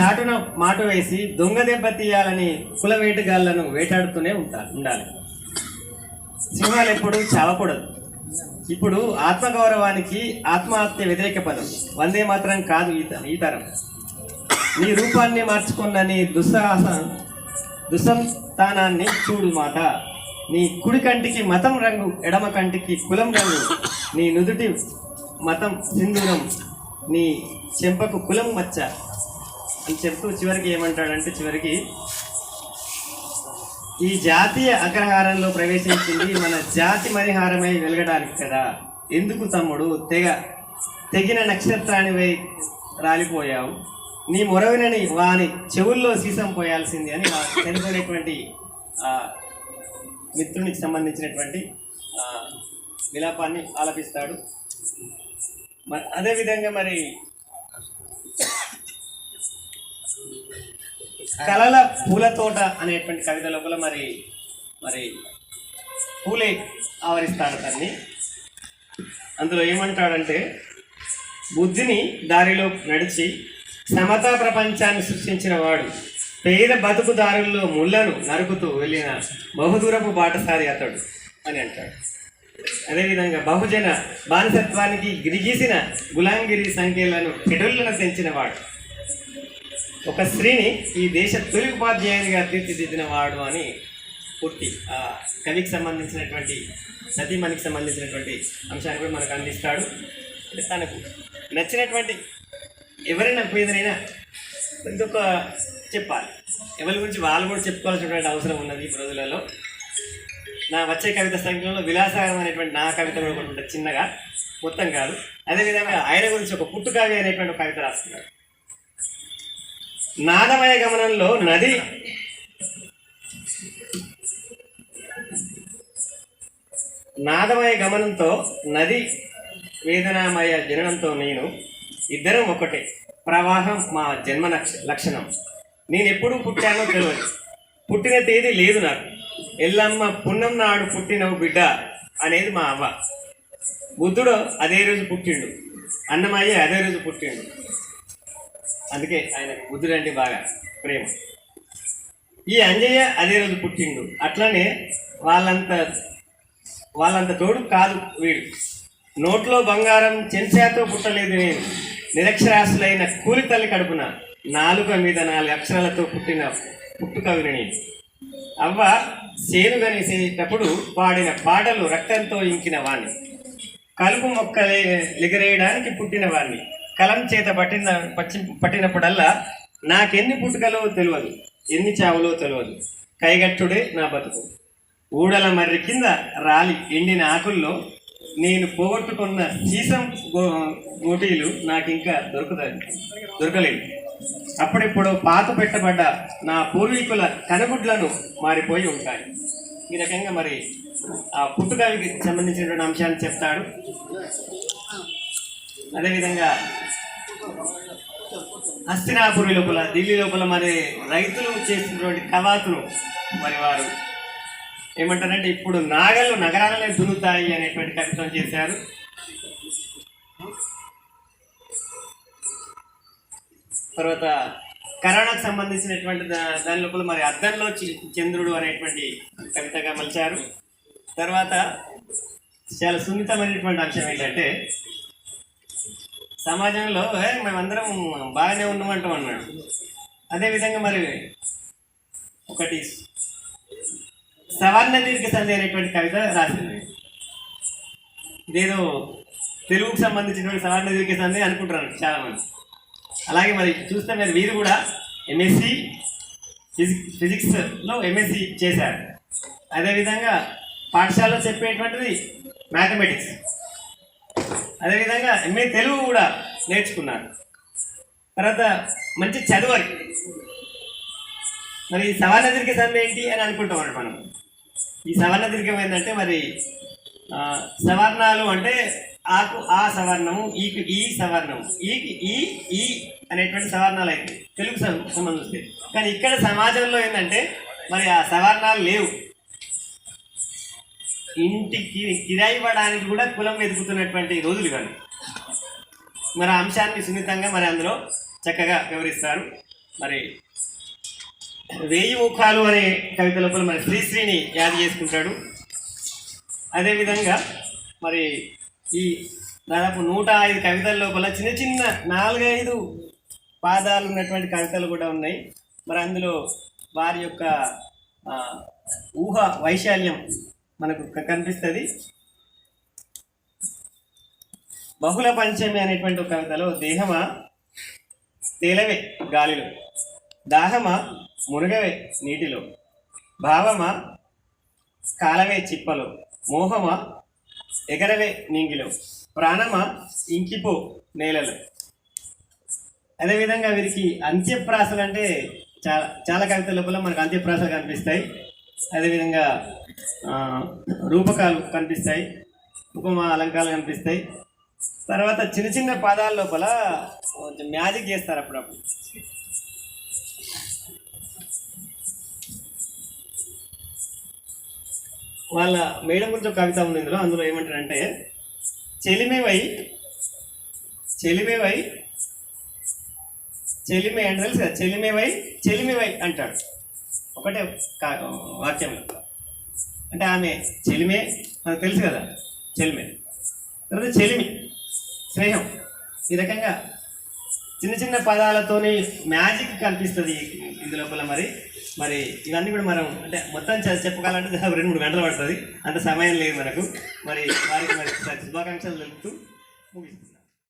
చాటున మాట వేసి దొంగ దెబ్బ తీయాలని కుల వేటగాళ్ళను వేటాడుతూనే ఉంటారు ఉండాలి. సింహాలు ఎప్పుడు చావకూడదు. ఇప్పుడు ఆత్మగౌరవానికి ఆత్మహత్య వ్యతిరేక పదం. వందే మాత్రం కాదు ఈత ఈతరం ఈ తరం. నీ రూపాన్ని మార్చుకున్నని దుస్సాహసం దుస్సాహస దుస్సంతానాన్ని చూడు మాట నీ కుడి కంటికి మతం రంగు ఎడమ కంటికి కులం రంగు. నీ నుదుటి మతం సింధూరం. నీ చెంపకు కులం మచ్చ. అని చెప్తూ చివరికి ఏమంటాడంటే చివరికి ఈ జాతీయ అగ్రహారంలో ప్రవేశించింది మన జాతి మరిహారమై వెలగడానికి కదా. ఎందుకు తమ్ముడు? తెగ తెగిన నక్షత్రానివై రాలిపోయావు. నీ మొరవినని వాని చెవుల్లో సీసం పోయాల్సింది అని వా- చనిపోయినటువంటి మిత్రునికి సంబంధించినటువంటి విలాపాన్ని ఆలపిస్తాడు. మరి అదేవిధంగా మరి కలల పూల తోట అనేటువంటి కవిత లోపల మరి మరి పూలే ఆవరిస్తాడు తన్ని అందులో ఏమంటాడంటే బుద్ధిని దారిలో నడిచి సమతా ప్రపంచాన్ని సృష్టించిన వాడు పేద బతుకు దారుల్లో ముళ్ళను నరుకుతూ వెళ్ళిన బహుదూరపు బాటసారి అతడు అని అంటాడు. అదేవిధంగా బహుజన బానిసత్వానికి గిరిగీసిన గులాంగిరి సంఖ్యలను పెడులను తెంచిన వాడు ఒక స్త్రీని ఈ దేశ తొలి ఉపాధ్యాయునిగా తీర్చిదిద్దిన వాడు అని పూర్తి ఆ కవికి సంబంధించినటువంటి సతీమణికి సంబంధించినటువంటి అంశాన్ని కూడా మనకు అందిస్తాడు. అంటే తనకు నచ్చినటువంటి ఎవరైనా మీదనైనా ఇంకొక చెప్పాలి. ఎవరి గురించి వాళ్ళు కూడా చెప్పుకోవాల్సినటువంటి అవసరం ఉన్నది ఈ రోజులలో. నా వచ్చే కవిత సంఖ్యలో విలాసాగరం అనేటువంటి నా కవిత కూడా చిన్నగా. మొత్తం కాదు. అదేవిధంగా ఆయన గురించి ఒక పుట్టుకవి అనేటువంటి కవిత రాస్తున్నాడు. నాదమయ గమనంలో నది నాదమయ గమనంతో నది వేదనామయ జననంతో నేను ఇద్దరం ఒకటే. ప్రవాహం మా జన్మ లక్ష- లక్షణం. నేను ఎప్పుడు పుట్టానో తెలియదు పుట్టిన తేదీ లేదు నాకు. ఎల్లమ్మ పున్నం నాడు పుట్టినవు బిడ్డ అనేది మా అవ్వ. బుద్ధుడు అదే రోజు పుట్టిండు. అన్నమయ్య అదే రోజు పుట్టిండు. అందుకే ఆయన బుద్ధుడు బాగా ప్రేమ. ఈ అంజయ్య అదే రోజు పుట్టిండు. అట్లనే వాళ్ళంత వాళ్ళంత తోడు కాదు వీడు. నోట్లో బంగారం చెంచాతో పుట్టలేదు నేను. నిరక్షరాశులైన కూలి తల్లి కడుపున నాలుక మీద నాలుగు అక్షరాలతో పుట్టిన పుట్టుకవిని నేను. అవ్వ సేనుగనేసేటప్పుడు పాడిన పాటలు రక్తంతో ఇంకిన వాణ్ణి. కలుపు మొక్కలే ఎగరేయడానికి పుట్టిన వాణ్ణి. కలం చేత పట్టిన పచ్చి పట్టినప్పుడల్లా నాకెన్ని పుట్టుకలో తెలియదు ఎన్ని చావులో తెలియదు కైగట్టుడే నా బతుకు. ఊడల మర్రి కింద రాలి ఎండిన ఆకుల్లో నేను పోగొట్టుకున్న సీసం గోటీలు నాకు ఇంకా దొరుకుతాయి దొరకలేదు. అప్పుడెప్పుడు పాత పెట్టబడ్డ నా పూర్వీకుల కనుగుడ్లను మారిపోయి ఉంటాయి. ఈ రకంగా మరి ఆ పుట్టుకలకి సంబంధించినటువంటి అంశాన్ని చెప్తాడు. అదేవిధంగా హస్తినాపురి లోపల ఢిల్లీ లోపల మరి రైతులు చేసినటువంటి కవాతులు మరి వారు ఏమంటారంటే ఇప్పుడు నాగలు నగరాలనే దున్నుతాయి అనేటువంటి కవిత్వం చేశారు. తర్వాత కరోనాకు సంబంధించినటువంటి దా- దాని లోపల మరి అద్దంలో చంద్రుడు అనేటువంటి కవితగా మలిచారు. తర్వాత చాలా సున్నితమైనటువంటి అంశం ఏంటంటే సమాజంలో మేమందరం బాగానే ఉన్నామంటాం అన్నాడు. అదేవిధంగా మరి ఒకటి సవర్ణ దీర్ఘ సంధి అనేటువంటి కవిత రాసింది. నేను తెలుగుకు సంబంధించినటువంటి సవర్ణ దీర్ఘ సంధి అనుకుంటున్నాను చాలా మంది అలాగే మరి చూస్తే మరి మీరు కూడా ఎంఎస్సి ఫిజిక్స్ ఫిజిక్స్లో ఎంఎస్సి చేశారు. అదేవిధంగా పాఠశాలలో చెప్పేటువంటిది మ్యాథమెటిక్స్. అదేవిధంగా ఎంఏ తెలుగు కూడా నేర్చుకున్నారు. తర్వాత మంచి చదువు మరి ఈ సవర్ణ దీర్ఘ సంధి ఏంటి అని అనుకుంటాం మనం. ఈ సవర్ణ దీర్ఘం ఏంటంటే మరి సవర్ణాలు అంటే ఆకు ఆ సవర్ణము ఈకి ఈ సవర్ణము. ఈకి ఈ ఈ అనేటువంటి సవర్ణాలు అయితే తెలుగు సంబంధిస్తే కానీ ఇక్కడ సమాజంలో ఏంటంటే మరి ఆ సవర్ణాలు లేవు. ఇంటికి కిరాయి ఇవ్వడానికి కూడా కులం వెతుకుతున్నటువంటి రోజులు కానీ మరి అంశాన్ని సున్నితంగా మరి అందులో చక్కగా వివరిస్తారు. మరి వేయి ముఖాలు అనే కవిత లోపల మరి శ్రీశ్రీని యాద చేసుకుంటాడు. అదేవిధంగా మరి ఈ దాదాపు నూట ఐదు కవితల లోపల చిన్న చిన్న నాలుగైదు పాదాలు ఉన్నటువంటి కవితలు కూడా ఉన్నాయి. మరి అందులో వారి యొక్క ఊహ వైశాల్యం మనకు కనిపిస్తుంది. బహుళ పంచమి అనేటువంటి ఒక కవితలో దేహమా? తేలవే గాలిలో. దాహమా? మునగవే నీటిలో. భావమా? కాలవే చిప్పలో. మోహమా? ఎగరవే నింగిలో. ప్రాణమా? ఇంకిపో నేలలో. అదేవిధంగా వీరికి అంత్యప్రాసలు అంటే చాలా చాలా కవితల లోపల మనకు అంత్యప్రాసలు కనిపిస్తాయి. అదేవిధంగా రూపకాలు కనిపిస్తాయి ఉపమా అలంకారాలు కనిపిస్తాయి. తర్వాత చిన్న చిన్న పాదాల లోపల కొంచెం మ్యాజిక్ చేస్తారు అప్పుడప్పుడు. వాళ్ళ మేడం గురించి కవిత ఉంది ఇందులో అందులో ఏమంటారంటే చెలిమేవై చెలిమేవై చెలిమే అంటే తెలుసు? కదా చెలిమేవై చెలిమేవై అంటాడు ఒకటే కా- వాక్యంలో అంటే ఆమె చెలిమే మనకు తెలుసు కదా చెలిమే. తర్వాత చెలిమి స్నేహం. ఈ రకంగా చిన్న చిన్న పదాలతోని మ్యాజిక్ కనిపిస్తుంది ఇందు లోపల మరి. మరి ఇవన్నీ కూడా మనం అంటే మొత్తం చెప్పుకోవాలంటే దాదాపు రెండు మూడు గంటలు పడుతుంది. అంత సమయం లేదు మనకు. మరి వారికి మరి శుభాకాంక్షలు తెలుపుతూ ముగిస్తుంది.